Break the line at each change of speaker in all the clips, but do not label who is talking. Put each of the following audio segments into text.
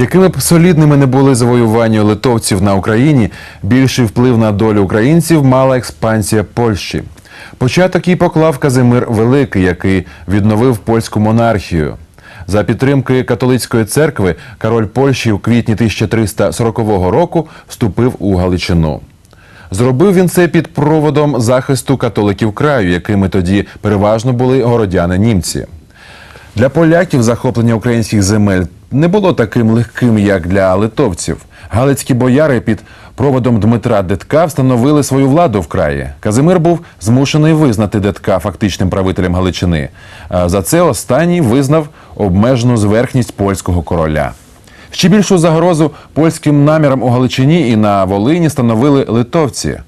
Якими б солідними не були завоювання литовців на Україні, більший вплив на долю українців мала експансія Польщі. Початок їй поклав Казимир Великий, який відновив польську монархію. За підтримки католицької церкви король Польщі у квітні 1340 року вступив у Галичину. Зробив він це під проводом захисту католиків краю, якими тоді переважно були городяни німці. Для поляків захоплення українських земель не було таким легким, як для литовців. Галицькі бояри під проводом Дмитра Детка встановили свою владу в краї. Казимир був змушений визнати Детка фактичним правителем Галичини. За це останній визнав обмежену зверхність польського короля. Ще більшу загрозу польським намірам у Галичині і на Волині становили литовці.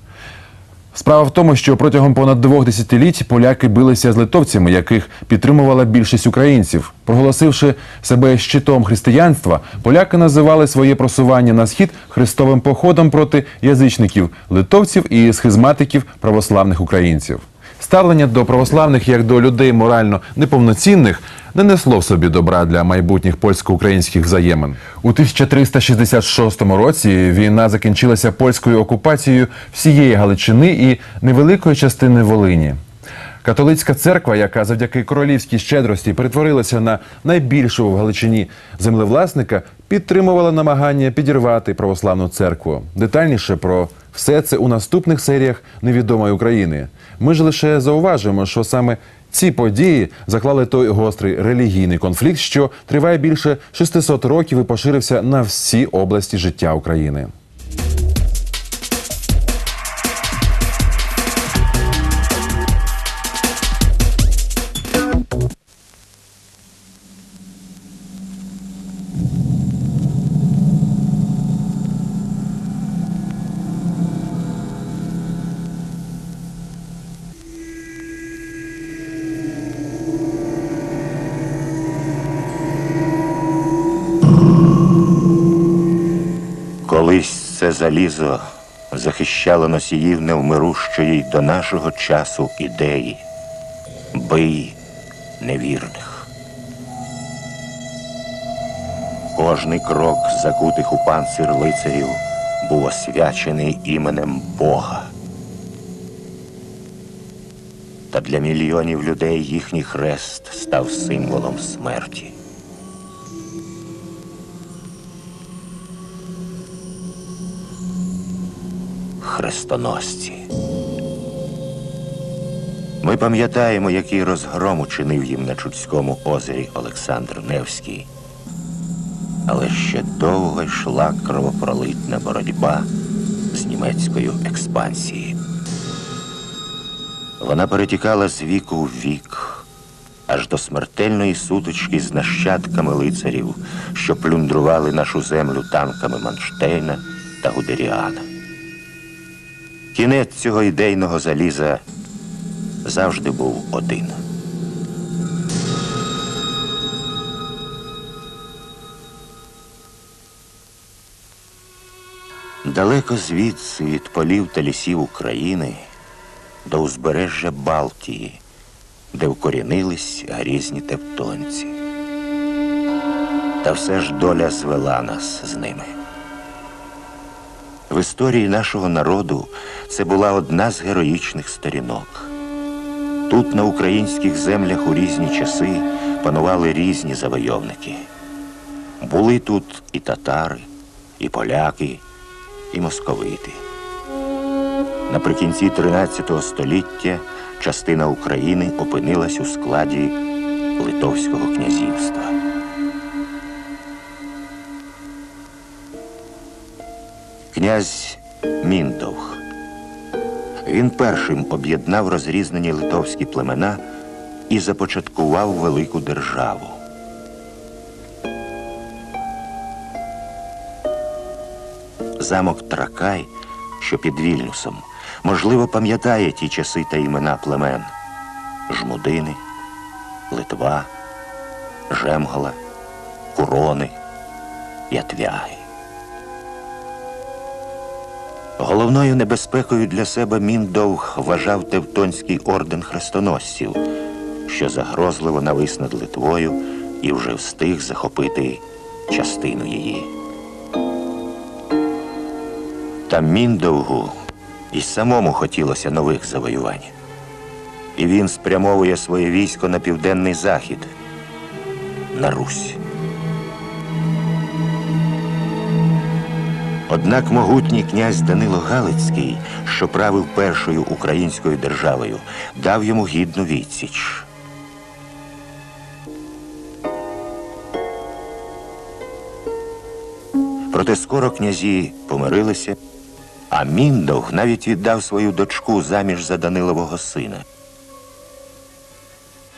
Справа в тому, що протягом понад двох десятиліть поляки билися з литовцями, яких підтримувала більшість українців. Проголосивши себе щитом християнства, поляки називали своє просування на схід хрестовим походом проти язичників литовців і схизматиків православних українців. Ставлення до православних як до людей морально неповноцінних не несло в собі добра для майбутніх польсько-українських взаємин. У 1366 році війна закінчилася польською окупацією всієї Галичини і невеликої частини Волині. Католицька церква, яка завдяки королівській щедрості перетворилася на найбільшого в Галичині землевласника, підтримувала намагання підірвати православну церкву. Детальніше про все це у наступних серіях невідомої України. Ми ж лише зауважимо, що саме ці події заклали той гострий релігійний конфлікт, що триває більше 600 років і поширився на всі області життя України.
Залізо захищало носіїв невмирущої до нашого часу ідеї, бий невірних. Кожний крок закутих у панцир лицарів був освячений іменем Бога. Та для мільйонів людей їхній хрест став символом смерті. Хрестоносці. Ми пам'ятаємо, який розгром учинив їм на Чудському озері Олександр Невський. Але ще довго йшла кровопролитна боротьба з німецькою експансією. Вона перетікала з віку в вік, аж до смертельної сутички з нащадками лицарів, що плюндрували нашу землю танками Манштейна та Гудеріана. Кінець цього ідейного заліза завжди був один. Далеко звідси від полів та лісів України до узбережжя Балтії, де вкорінились грізні тевтонці. Та все ж доля звела нас з ними. В історії нашого народу це була одна з героїчних сторінок. Тут, на українських землях, у різні часи панували різні завойовники. Були тут і татари, і поляки, і московити. Наприкінці 13 століття частина України опинилась у складі Литовського князівства. Князь Міндовх. Він першим об'єднав розрізнені литовські племена і започаткував велику державу. Замок Тракай, що під Вільнюсом, можливо, пам'ятає ті часи та імена племен Жмудини, Литва, Жемгала, Курони, Ятвяги. Головною небезпекою для себе Міндовг вважав Тевтонський орден хрестоносців, що загрозливо навис над Литвою і вже встиг захопити частину її. Та Міндовгу і самому хотілося нових завоювань. І він спрямовує своє військо на південний захід, на Русь. Однак могутній князь Данило Галицький, що правив першою українською державою, дав йому гідну відсіч. Проте скоро князі помирилися, а Міндовг навіть віддав свою дочку заміж за Данилового сина.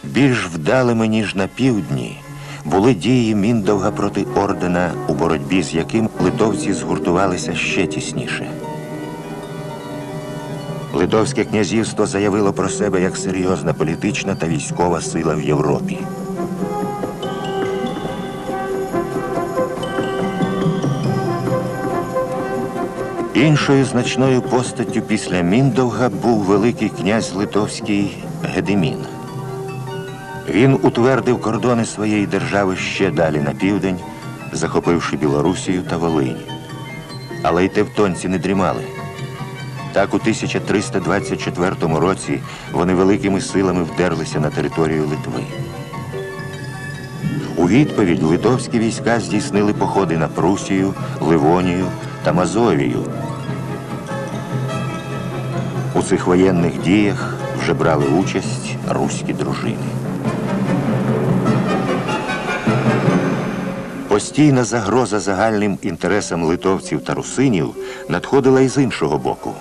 Більш вдалими, ніж на півдні, були дії Міндовга проти ордена, у боротьбі з яким литовці згуртувалися ще тісніше. Литовське князівство заявило про себе як серйозна політична та військова сила в Європі. Іншою значною постаттю після Міндовга був великий князь Литовський Гедемін. Він утвердив кордони своєї держави ще далі на південь, захопивши Білорусію та Волинь. Але й тевтонці не дрімали. Так у 1324 році вони великими силами вдерлися на територію Литви. У відповідь литовські війська здійснили походи на Прусію, Ливонію та Мазовію. У цих воєнних діях вже брали участь руські дружини. Постійна загроза загальним інтересам литовців та русинів надходила і з іншого боку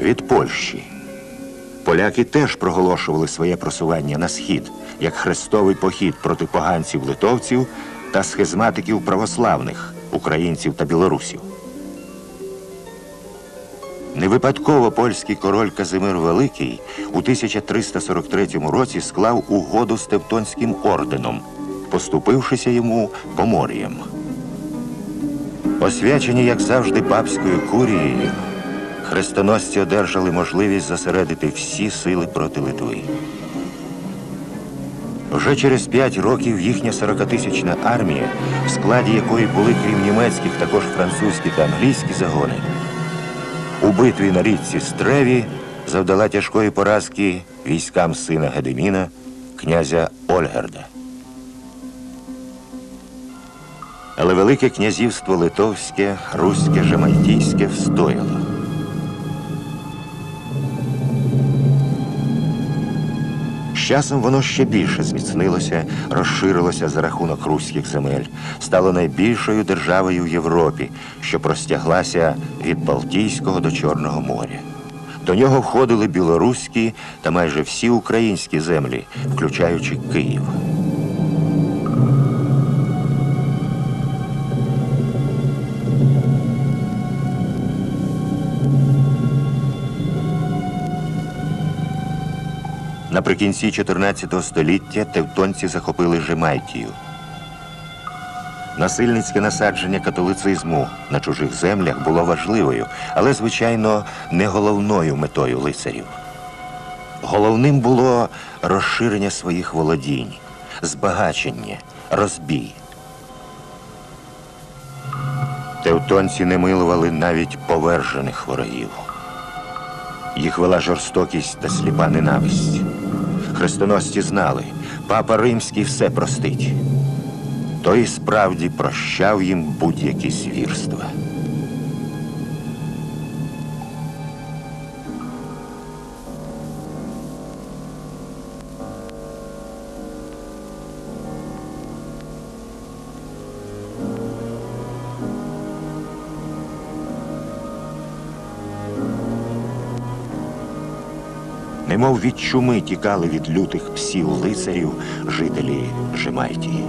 від Польщі. Поляки теж проголошували своє просування на схід як хрестовий похід проти поганців литовців та схизматиків православних українців та білорусів. Не випадково польський король Казимир Великий у 1343 році склав угоду з Тевтонським орденом, поступившися йому помор'ям. Освячені, як завжди, папською курією, хрестоносці одержали можливість зосередити всі сили проти Литви. Вже через п'ять років їхня 40-тисячна армія, в складі якої були крім німецьких також французькі та англійські загони, у битві на річці Стреві завдала тяжкої поразки військам сина Гедеміна, князя Ольгерда. Але Велике князівство Литовське, Руське, Жемальтійське встояло. З часом воно ще більше зміцнилося, розширилося за рахунок руських земель, стало найбільшою державою в Європі, що простяглася від Балтійського до Чорного моря. До нього входили білоруські та майже всі українські землі, включаючи Київ. Наприкінці 14 століття тевтонці захопили Жемайтію. Насильницьке насадження католицизму на чужих землях було важливою, але, звичайно, не головною метою лицарів. Головним було розширення своїх володінь, збагачення, розбій. Тевтонці не милували навіть повержених ворогів. Їх вела жорстокість та сліпа ненависть. Хрестоносці знали, папа римський все простить. Той і справді прощав їм будь-які звірства. Немов від чуми тікали від лютих псів лицарів жителі Жемайтії.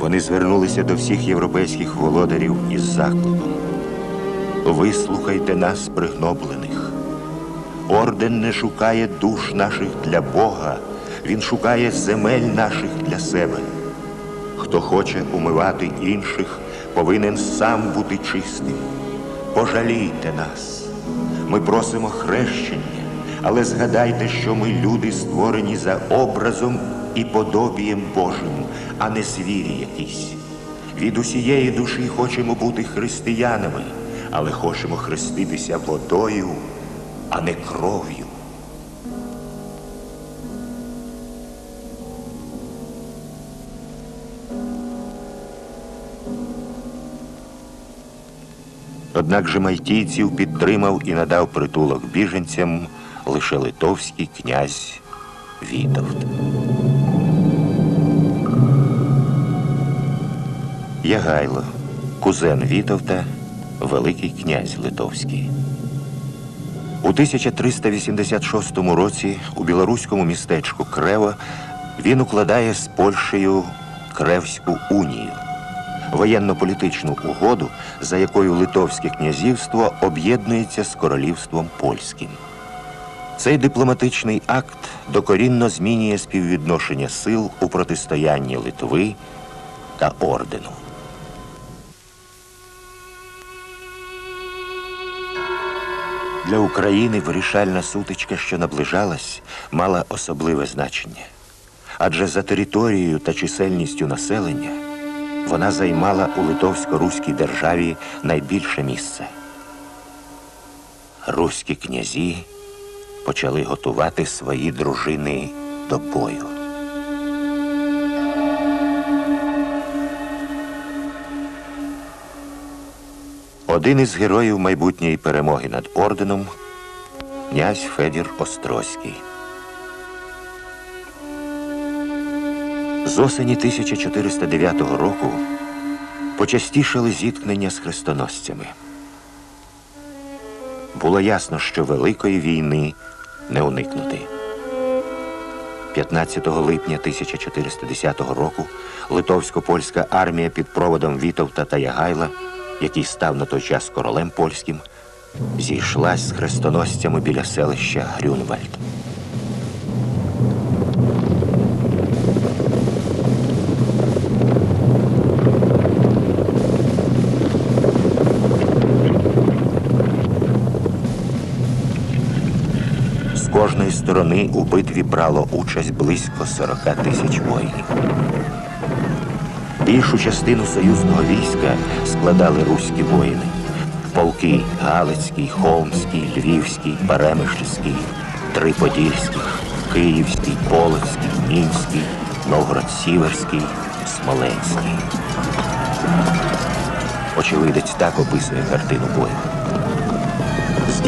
Вони звернулися до всіх європейських володарів із закликом. Вислухайте нас, пригноблених. Орден не шукає душ наших для Бога, він шукає земель наших для себе. Хто хоче умивати інших, повинен сам бути чистим. Пожалійте нас. Ми просимо хрещення, але згадайте, що ми люди створені за образом і подобієм Божим, а не звірі якісь. Від усієї душі хочемо бути християнами, але хочемо хреститися водою, а не кров'ю. Однак же мальтійців підтримав і надав притулок біженцям лише литовський князь Вітовт. Ягайло, кузен Вітовта, Великий князь Литовський. У 1386 році у білоруському містечку Крево він укладає з Польщею Кревську унію воєнно-політичну угоду, за якою Литовське князівство об'єднується з королівством польським. Цей дипломатичний акт докорінно змінює співвідношення сил у протистоянні Литви та ордену. Для України вирішальна сутичка, що наближалась, мала особливе значення. Адже за територією та чисельністю населення вона займала у Литовсько-Руській державі найбільше місце. Руські князі почали готувати свої дружини до бою. Один із героїв майбутньої перемоги над орденом князь Федір Острозький. З осені 1409 року почастішали зіткнення з хрестоносцями. Було ясно, що Великої війни не уникнути. 15 липня 1410 року литовсько-польська армія під проводом Вітовта та Ягайла, який став на той час королем польським, зійшлась з хрестоносцями біля селища Грюнвальд. Кожної сторони у битві брало участь близько 40 тисяч воїнів. Більшу частину союзного війська складали руські воїни. Полки Галицький, Холмський, Львівський, Перемишльський, три Подільських, Київський, Полицький, Мінський, Новгород-Сіверський, Смоленський. Очевидець так описує картину бою.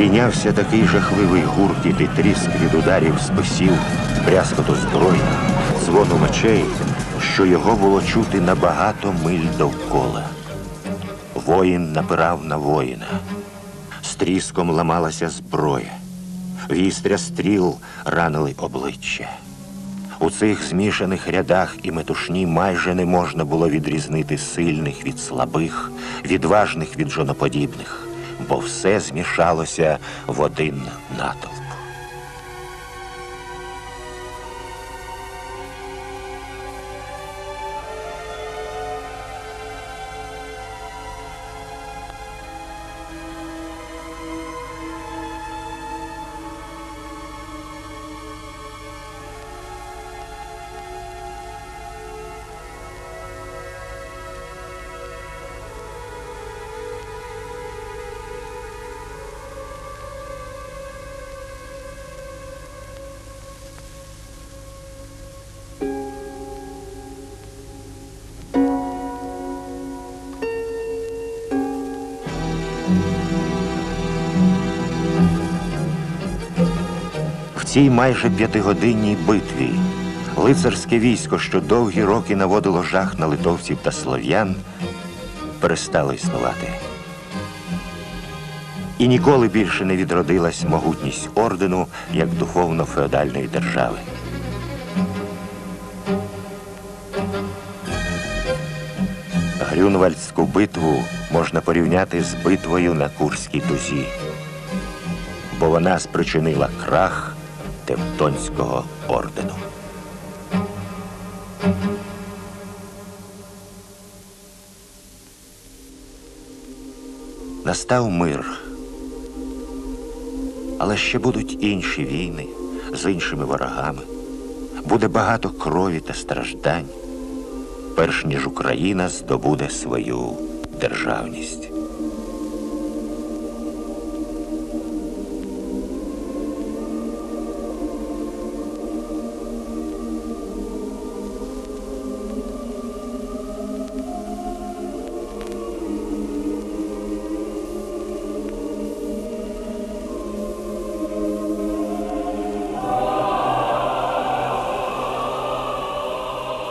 Здійнявся такий жахливий гуркіт і тріск від ударів списів, брязкоту зброї, дзвону мечей, що його було чути на багато миль довкола. Воїн напирав на воїна. З тріском ламалася зброя. Вістря стріл ранили обличчя. У цих змішаних рядах і метушні майже не можна було відрізнити сильних від слабих, відважних від жоноподібних, бо все змішалося в один натовп. Цій майже п'ятигодинній битві лицарське військо, що довгі роки наводило жах на литовців та слов'ян, перестало існувати. І ніколи більше не відродилась могутність ордену як духовно-феодальної держави. Грюнвальдську битву можна порівняти з битвою на Курській дузі, бо вона спричинила крах Тевтонського ордену. Настав мир. Але ще будуть інші війни з іншими ворогами. Буде багато крові та страждань. перш ніж Україна здобуде свою державність.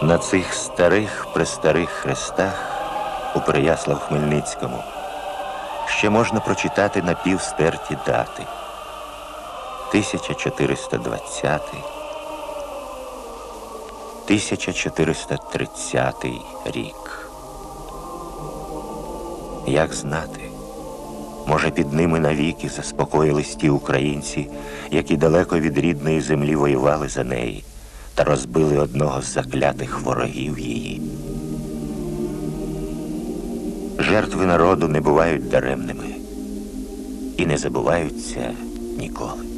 На цих старих престарих хрестах у Переяслав Хмельницькому ще можна прочитати напівстерті дати 1420 1430 рік. Як знати, може під ними навіки заспокоїлись ті українці, які далеко від рідної землі воювали за неї та розбили одного з заклятих ворогів її. Жертви народу не бувають даремними і не забуваються ніколи.